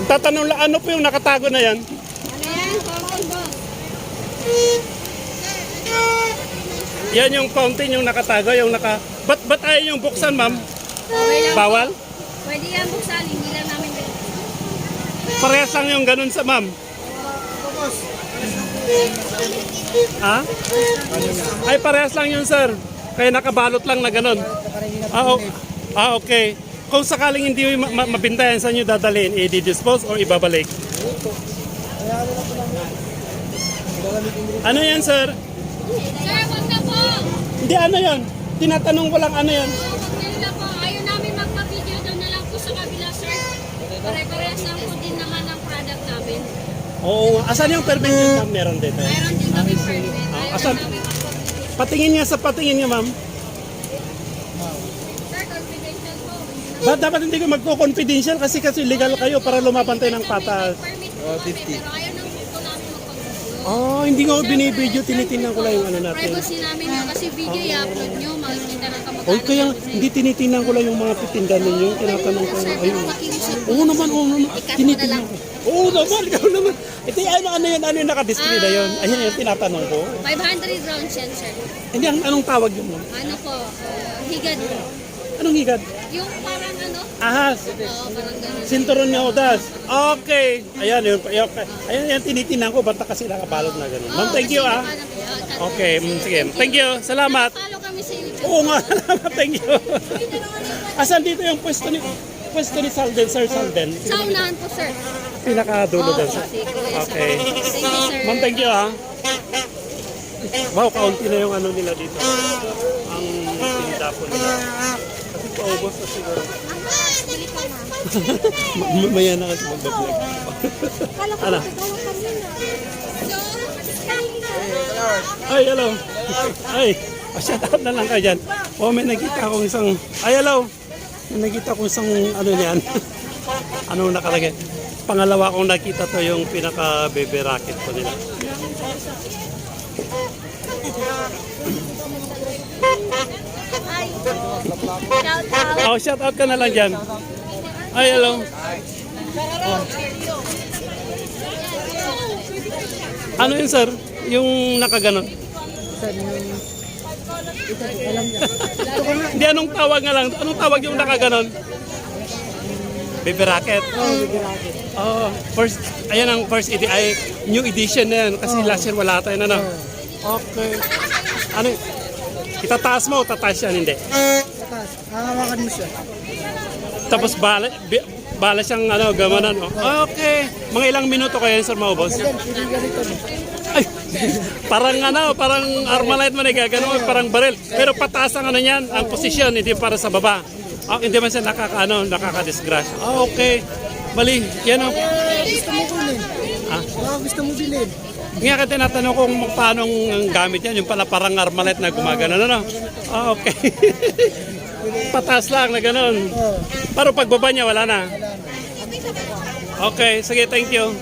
Magtatanong lang, ano po yung nakatago na yan? Yan? Yung fountain yung nakatago, yung naka... Ba't, ba't ayaw yung buksan, ma'am? Okay lang. Bawal? Pwede yan buksan. Hindi lang namin. Parehas lang yung ganun sa ma'am. Ha? Ay, parehas lang yun, sir. Kaya nakabalot lang na ganun. Ah, ah, okay. Kung sakaling hindi ma- ma- mabintayan, saan nyo dadalhin? I-dispose or ibabalik? Ano yan, sir? Sir, wag na po. Hindi, ano yan? Tinatanong ko lang ano yan. Wag na po. Ayaw namin magpa-video doon na lang po sa kabila, sir. Pare-parehas lang po din naman ang product namin. Oo, asan yung permit yun, ma'am? Meron dito. Mayroon din kami permit. Ayaw asan? namin magpa-video. Patingin nga sa patingin nga, ma'am. Ba't dapat hindi ko magko-confidential kasi kasi legal kayo para lumaban tayo ng patas. Po kami, pero ayaw naman po namin magpa-video. Oh, hindi ko binibideo, tinitingnan ko lang yung ano natin. Privacy namin yun kasi video i-upload nyo, makikita ng kamag-anak. O kaya hindi tinitingnan ko lang yung mga pitindan ninyo, tinatanong ko. Sir, Ayun. po. Oo naman, oo naman. Na Tinitingnan lang. ko. Oo naman, ikaw naman. Ito yung ano, ano yun, ano yung nakadisplay na yun. Ayun yung tinatanong ko. 500 rounds yan, sir. Hindi, ang, anong tawag yun? ma'am? Ano po, uh, higad. Anong higad? Yung parang ganun. Sinturon niya odas. Okay. Ayan, yun. Ayan, ayan tinitingnan ko. Basta kasi nakabalot na ganun. Ma'am, thank you ah. Okay, mm, sige. Thank you. Salamat. Follow kami sa YouTube. Oo nga, thank you. Asan dito yung pwesto ni pwesto ni Salden, Sir Salden? Sa unahan po, sir. Pinakadulo doon. Sir. sige. Okay. Sir. Ma'am, thank you ah. Wow, kaunti na yung ano nila dito. Ang tinda po nila. Kasi paubos na siguro. Mamaya na kasi mag-vlog. ano? Ay, hello. Ay, oh, shout out na lang kayo dyan. Oh, may nakita akong isang... Ay, hello. May nakita akong isang ano niyan. ano nakalagay? Pangalawa kong nakita to yung pinaka-baby racket ko nila. Oh, shout out ka na lang dyan. Ay, hello. Ano yun, sir? Yung nakaganon? Hindi, anong tawag nga lang? Anong tawag yung nakaganon? Baby. Oh, baby racket. Oh, first, ayan ang first edi ay new edition na yan. Kasi last year wala tayo na na. Okay. Ano, itataas mo o tataas yan? Hindi. Tatas, hahawakan mo siya. Tapos bala, bi- bala siyang ano, gamanan. Oh. Okay. Mga ilang minuto kaya yun, sir, maubos? Ganito. no? Ay, parang ano, parang Armalite man eh, gano'n, parang baril. Pero pataas ang ano niyan, ang posisyon, hindi para sa baba. Ah, hindi man siya nakaka, ano, nakaka-disgrasya. Ah, okay. Bali, yan ang... Eh, gusto mo kunin. Ah? Baka gusto mo bilhin. Nga ka tinatanong kung paano ang gamit yan, yung pala parang Armalite na gumagano, ano? Ah, okay. pataas lang na gano'n. Oh, Pero pagbaba niya, wala na. Okay, sige, thank you.